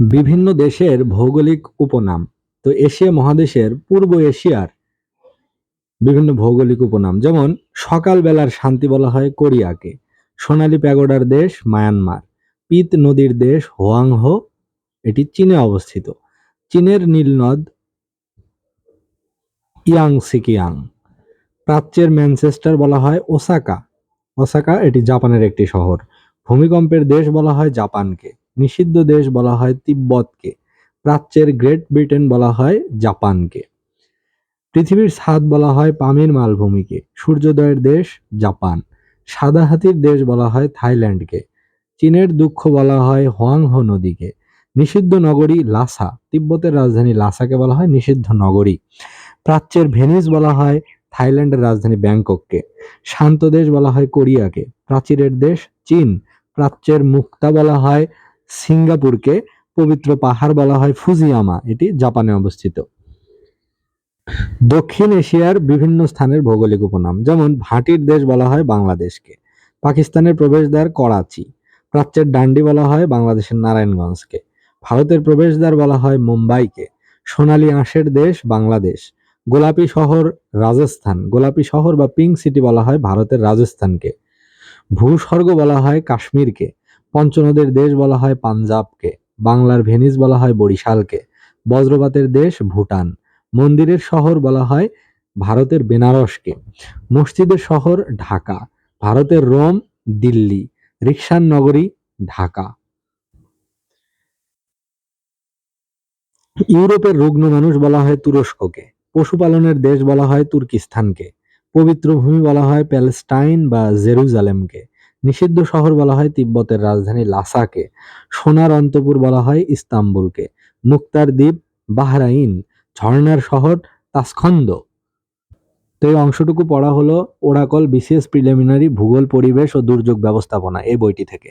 বিভিন্ন দেশের ভৌগোলিক উপনাম, তো এশিয়া মহাদেশের পূর্ব এশিয়ার বিভিন্ন ভৌগোলিক উপনাম, যেমন সকালবেলার শান্তি বলা হয় কোরিয়াকে, সোনালী প্যাগোডার দেশ মায়ানমার, পিত নদীর দেশ হোয়াংহো, এটি চীনে অবস্থিত, চীনের নীলনদ ইয়াংসিকিয়াং, প্রাচ্যের ম্যানচেস্টার বলা হয় ওসাকা ওসাকা এটি জাপানের একটি শহর, ভূমিকম্পের দেশ বলা হয় জাপানকে। নিষিদ্ধ দেশ বলা হয় তিব্বতকে। প্রাচ্যের গ্রেট ব্রিটেন বলা হয় জাপানকে। পৃথিবীর ছাদ বলা হয় পামির মালভূমিকে। সূর্যোদয়ের দেশ জাপান। সাদা হাতির দেশ বলা হয় থাইল্যান্ডকে। চীনের দুঃখ বলা হয় হোয়াংহো নদীকে। নিষিদ্ধ নগরী লাসা। তিব্বতের রাজধানী লাসাকে বলা হয় নিষিদ্ধ নগরী। প্রাচ্যের ভেনিস বলা হয় থাইল্যান্ডের রাজধানী ব্যাংকককে। শান্ত দেশ বলা হয় কোরিয়াকে। প্রাচীরের দেশ চীন। প্রাচ্যের মুক্তা বলা হয় সিঙ্গাপুরকে পবিত্র পাহাড় বলা হয় ফুজিয়ামা, এটি জাপানে অবস্থিত। দক্ষিণ এশিয়ার বিভিন্ন স্থানের ভৌগোলিক উপনাম, যেমন ভাটির দেশ বলা হয় বাংলাদেশকে, পাকিস্তানের প্রবেশদ্বার করাচি, প্রাচ্যের ডান্ডি বলা হয় বাংলাদেশের নারায়ণগঞ্জকে, ভারতের প্রবেশদ্বার বলা হয় মুম্বাইকে, সোনালী আঁশের দেশ বাংলাদেশ, গোলাপি শহর রাজস্থান, গোলাপি শহর বা পিঙ্ক সিটি বলা হয় ভারতের রাজস্থানকে, ভূস্বর্গ বলা হয় কাশ্মীরকে পঞ্চনদের দেশ বলা হয় পাঞ্জাবকে, বাংলার ভেনিস বলা হয় বরিশালকে, বজ্রপাতের দেশ ভুটান, মন্দিরের শহর বলা হয় ভারতের বেনারসকে, মসজিদের শহর ঢাকা, ভারতের রোম, দিল্লি, রিকশার নগরী ঢাকা। ইউরোপের রুগ্ন মানুষ বলা হয় তুরস্ককে, পশুপালনের দেশ বলা হয় তুর্কিস্তানকে, পবিত্র ভূমি বলা হয় প্যালেস্টাইন বা জেরুজালেমকে। নিষিদ্ধ শহর বলা হয় তিব্বতের রাজধানী লাসাকে, সোনার অন্তপুর বলা হয় ইস্তাম্বুলকে, মুক্তার দ্বীপ বাহরাইন, ঝর্ণার শহর তাসখন্দ। তো এই অংশটুকু পড়া হলো ওরাকল বিশেষ প্রিলিমিনারি ভূগোল, পরিবেশ ও দুর্যোগ ব্যবস্থাপনা এই বইটি থেকে।